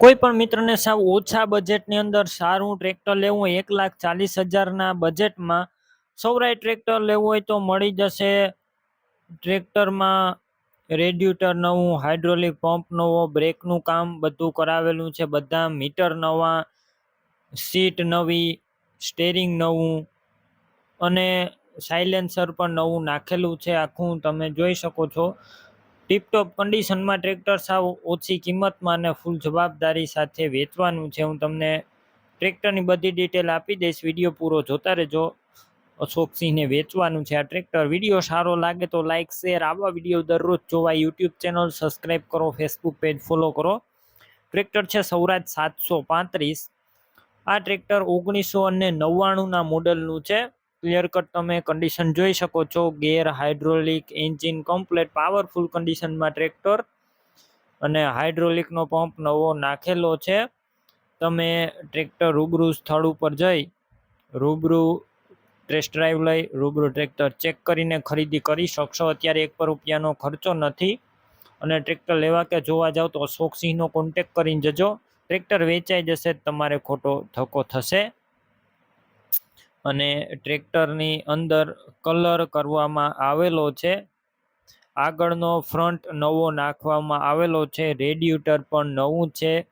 કોઈ પણ મિત્રને સાવ ઓછા બજેટની અંદર સારું ટ્રેક્ટર લેવું એક લાખ ચાલીસ હજારના બજેટમાં સૌરાય ટ્રેક્ટર લેવું હોય તો મળી જશે ટ્રેક્ટરમાં રેડ્યુટર નવું હાઇડ્રોલિક પંપ નવો બ્રેકનું કામ બધું કરાવેલું છે, બધા મીટર નવા સીટ નવી સ્ટેરિંગ નવું અને સાયલેન્સર પણ નવું નાખેલું છે, આખું તમે જોઈ શકો છો. ટીપટોપ કન્ડિશનમાં ટ્રેક્ટર સાવ ઓછી કિંમતમાં અને ફૂલ જવાબદારી સાથે વેચવાનું છે. હું તમને ટ્રેક્ટરની બધી ડિટેલ આપી દઈશ. વીડિયો પૂરો જોતા રહેજો. અશોકસિંહને વેચવાનું છે આ ટ્રેક્ટર. વીડિયો સારો લાગે તો લાઇક શેર આવા વીડિયો દરરોજ જોવા યુટ્યુબ ચેનલ સબસ્ક્રાઈબ કરો ફેસબુક પેજ ફોલો કરો. ટ્રેક્ટર છે સૌરાજ સાતસો પાંત્રીસ. આ ટ્રેક્ટર ઓગણીસો અને નવ્વાણુંના મોડલનું છે. ક્લિયર કટ તમે કન્ડિશન જોઈ શકો છો. Gear hydraulic engine complete powerful કન્ડિશનમાં ટ્રેક્ટર અને હાઇડ્રોલિકનો પંપ નવો નાખેલો છે. તમે ટ્રેક્ટર રૂબરૂ સ્થળ ઉપર જઈ, રૂબરૂ ટેસ્ટ ડ્રાઈવ લઈ, રૂબરૂ ટ્રેક્ટર ચેક કરીને ખરીદી કરી શકશો. અત્યારે એક પર રૂપિયાનો ખર્ચો નથી અને ટ્રેક્ટર લેવા કે જોવા જાવ તો અશોકસિંહનો કોન્ટેક કરીને જજો. ટ્રેક્ટર વેચાઈ જશે, તમારે ખોટો ધક્કો થશે. અને ટ્રેક્ટરની અંદર કલર કરવામાં આવેલો છે. આગળનો ફ્રન્ટ નવો નાખવામાં આવેલો છે. રેડિયુટર પણ નવું છે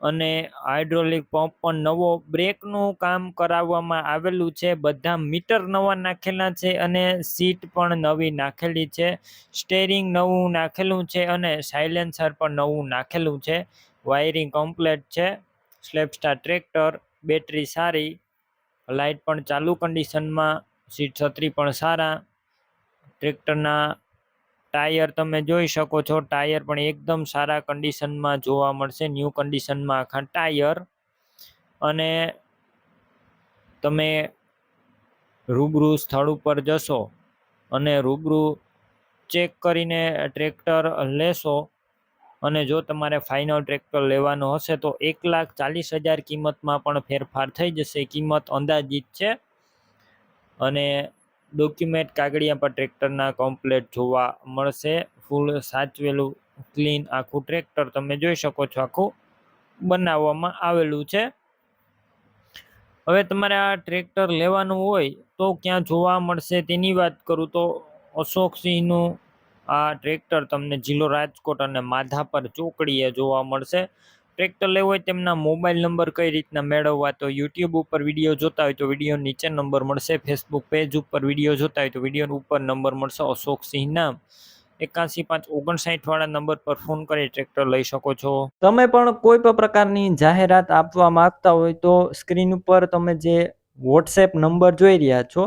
અને હાઇડ્રોલિક પંપ પણ નવો. બ્રેકનું કામ કરાવવામાં આવેલું છે. બધા મીટર નવા નાખેલા છે અને સીટ પણ નવી નાખેલી છે. સ્ટેરિંગ નવું નાખેલું છે અને સાયલેન્સર પણ નવું નાખેલું છે. વાયરિંગ કમ્પ્લેટ છે. સ્લેપસ્ટાર ટ્રેક્ટર, બેટરી સારી લાઇટ પણ ચાલુ કન્ડિશનમાં સીટ છત્રી પણ સારા. ટ્રેક્ટરના ટાયર તમે જોઈ શકો છો, ટાયર પણ એકદમ સારા કન્ડિશનમાં જોવા મળશે ન્યૂ કન્ડિશનમાં આખા ટાયર. અને તમે રૂબરૂ સ્થળ ઉપર જશો અને રૂબરૂ ચેક કરીને ટ્રેક્ટર લેશો અને જો તમારે ફાઇનલ ટ્રેક્ટર લેવાનો હશે તો એક લાખ ચાલીસ હજાર કિંમતમાં પણ ફેરફાર થઈ જશે. કિંમત અંદાજિત છે. અને ડોક્યુમેન્ટ કાગળિયા પર ટ્રેક્ટરના કમ્પ્લેટ જોવા મળશે. ફૂલ સાચવેલું ક્લીન આખું ટ્રેક્ટર તમે જોઈ શકો છો. આખું બનાવવામાં આવેલું છે. હવે તમારે આ ટ્રેક્ટર લેવાનું હોય તો ક્યાં જોવા મળશે તેની વાત કરું તો અશોકસિંહનું આ ટ્રેક્ટર તમને જિલ્લો રાજકોટ અને માધાપર ચોકડીએ જોવા મળશે. ટ્રેક્ટર લેવું હોય તેમના મોબાઈલ નંબર કઈ રીતના મેળવવા તો યુટ્યુબ ઉપર વીડિયો જોતા હોય તો વીડિયો નીચે નંબર મળશે. ફેસબુક પેજ ઉપર વીડિયો જોતા હોય તો વીડિયો ઉપર નંબર મળશે. અશોકસિંહ નામ. એકાસી પાંચ ઓગણસાઠ વાળા નંબર પર ફોન કરી ટ્રેક્ટર લઈ શકો છો. તમે પણ કોઈ પણ પ્રકારની જાહેરાત આપવા માંગતા હોય તો સ્ક્રીન ઉપર તમે જે વોટ્સએપ નંબર જોઈ રહ્યા છો